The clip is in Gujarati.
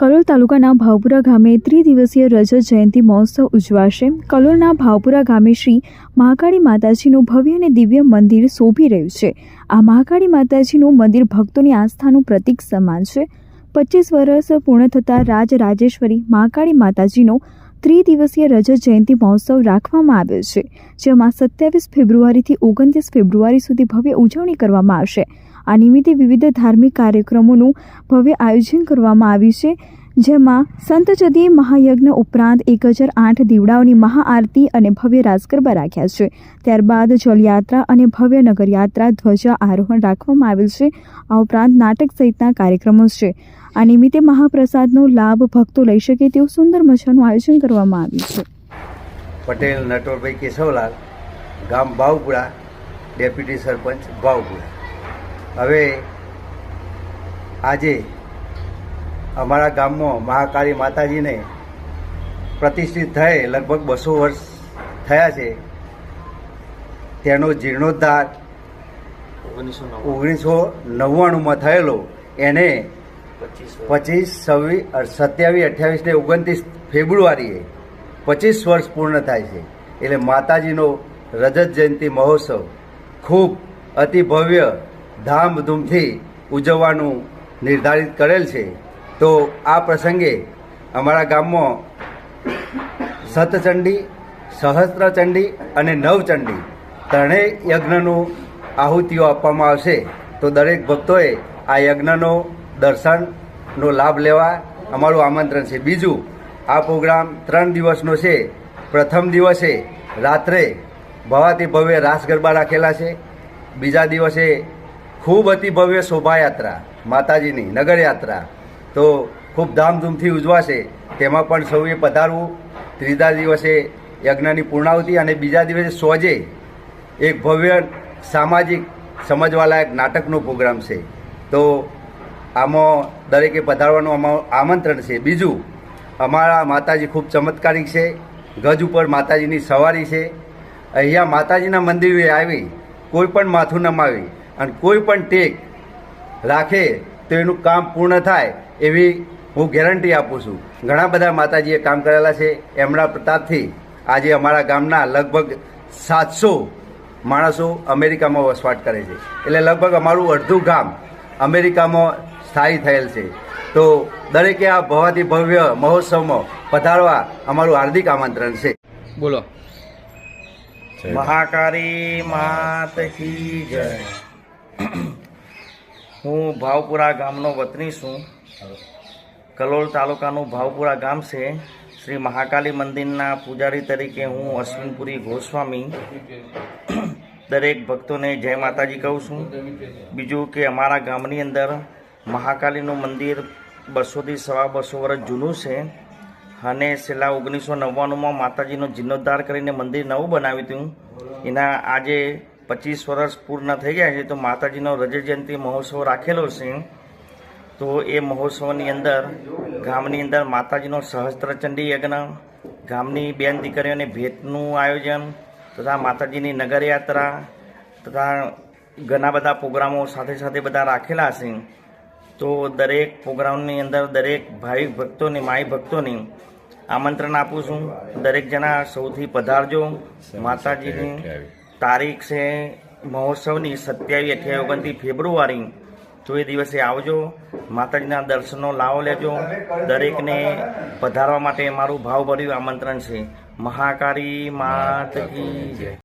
કલોલ તાલુકાના ભાવપુરા ગામે ત્રિદિવસીય રજત જયંતિ મહોત્સવ ઉજવાશે. કલોલના ભાવપુરા ગામે શ્રી મહાકાળી માતાજીનું ભવ્ય અને દિવ્ય મંદિર શોભી રહ્યું છે. આ મહાકાળી માતાજીનું મંદિર ભક્તોની આસ્થાનું પ્રતીક સમાન છે. પચીસ વર્ષ પૂર્ણ થતાં રાજ રાજેશ્વરી મહાકાળી માતાજીનો ત્રિદિવસીય રજત જયંતિ મહોત્સવ રાખવામાં આવ્યો છે, જેમાં સત્યાવીસ ફેબ્રુઆરીથી ઓગણત્રીસ ફેબ્રુઆરી સુધી ભવ્ય ઉજવણી કરવામાં આવશે. આ નિમિત્તે વિવિધ ધાર્મિક કાર્યક્રમોનું ભવ્ય આયોજન કરવામાં આવ્યું છે, જેમાં સંતચદી મહાયજ્ઞ ઉપરાંત એક હજાર આઠ દીવડાઓની મહાઆરતી અને ભવ્ય રાસ ગરબા રાખ્યા છે. ત્યારબાદ જલયાત્રા અને ભવ્ય નગરયાત્રા ધ્વજા આરોહણ રાખવામાં આવેલ છે. આ ઉપરાંત નાટક સહિતના કાર્યક્રમો છે. આ નિમિત્તે મહાપ્રસાદનો લાભ ભક્તો લઈ શકે તેવું સુંદર મજાનું આયોજન કરવામાં આવ્યું છે. પટેલ નટવરભાઈ કેશવલાલ, ગામ ભાવપુરા ડેપ્યુટી સરપંચ ભાવપુરા હવે આજે અમારા ગામમાં મહાકાળી માતાજીને પ્રતિષ્ઠિત થયે લગભગ બસો વર્ષ થયા છે. તેનો જીર્ણોદ્ધાર ઓગણીસો નવ્વાણુંમાં થયેલો. એને પચીસ, છવ્વીસ સત્યાવીસ, અઠ્યાવીસ ને ઓગણત્રીસ ફેબ્રુઆરીએ પચીસ વર્ષ પૂર્ણ થાય છે. એટલે માતાજીનો રજત જયંતિ મહોત્સવ ખૂબ અતિ ભવ્ય ધામધૂમથી ઉજવવાનું નિર્ધારિત કરેલ છે. તો આ પ્રસંગે અમારા ગામમાં સતચંડી, સહસ્ત્રચંડી અને નવચંડી ત્રણેય યજ્ઞનું આહુતિઓ આપવામાં આવશે. તો દરેક ભક્તોએ આ યજ્ઞનો દર્શનનો લાભ લેવા અમારું આમંત્રણ છે. બીજું, આ પ્રોગ્રામ ત્રણ દિવસનો છે. પ્રથમ દિવસે રાત્રે ભવાતી ભવ્ય રાસ ગરબા રાખેલા છે. બીજા દિવસે ખૂબ અતિ ભવ્ય શોભાયાત્રા, માતાજીની નગરયાત્રા. તો ખૂબ ધામધૂમથી ઉજવાશે. તેમાં પણ સૌએ પધારવું. ત્રીજા દિવસે યજ્ઞની પૂર્ણાવતી અને બીજા દિવસે સોજે એક ભવ્ય સામાજિક સમજવાલાયક નાટકનો પ્રોગ્રામ છે. તો આમાં દરેકે પધારવાનું અમારું આમંત્રણ છે. બીજું, અમારા માતાજી ખૂબ ચમત્કારિક છે. ગજ ઉપર માતાજીની સવારી છે. અહીંયા માતાજીના મંદિરે આવી કોઈ પણ માથું નમાવી અને કોઈ પણ ટેક રાખે તો એનું કામ પૂર્ણ થાય એવી હું ગેરંટી આપું છું. ઘણા બધા માતાજીએ કામ કરેલા છે. એમના પ્રતાપથી આજે અમારા ગામના લગભગ સાતસો માણસો અમેરિકામાં વસવાટ કરે છે. એટલે લગભગ અમારું અડધું ગામ અમેરિકામાં સ્થાયી થયેલ છે. તો દરેકે આ ભવાથી ભવ્ય મહોત્સવમાં પધારવા અમારું હાર્દિક આમંત્રણ છે. બોલો. મહાકાળી માત કી જય. હું ભાવપુરા ગામનો વતની છું. કલોલ તાલુકાનું ભાવપુરા ગામ છે. શ્રી મહાકાલી મંદિરના પૂજારી તરીકે હું અશ્વિનપુરી ગોસ્વામી દરેક ભક્તોને જય માતાજી કહું છું. બીજું કે અમારા ગામની અંદર મહાકાલીનું મંદિર બસોથી સવા બસો વર્ષ જૂનું છે અને છેલ્લા ઓગણીસો નવ્વાણુંમાં માતાજીનો જીર્ણોદ્ધાર કરીને મંદિર નવું બનાવ્યું હતું. એના આજે પચીસ વર્ષ પૂર્ણ થઈ ગયા છે તો માતાજીનો રજત જયંતિ મહોત્સવ રાખેલો છે. તો એ મહોત્સવની અંદર ગામની અંદર માતાજીનો સહસ્ત્રચંડી યજ્ઞ ગામની બેન દીકરીઓને ભેટનું આયોજન તથા માતાજીની નગરયાત્રા તથા ઘણા બધા પ્રોગ્રામો સાથે સાથે બધા રાખેલા છે. તો દરેક પ્રોગ્રામની અંદર દરેક ભાવિક ભક્તોને માઈ ભક્તોને આમંત્રણ આપું છું. દરેક જણા સૌથી પધારજો. માતાજીની તારીખ છે મહોત્સવની સત્યાવીસ અઠ્યાવીસ ઓગણત્રીસ ફેબ્રુઆરી. તો એ દિવસે આવજો, માતાજીના દર્શનનો લાવો લેજો. દરેકને પધારવા માટે મારું ભાવભર્યું આમંત્રણ છે. મહાકાળી માત કી જય.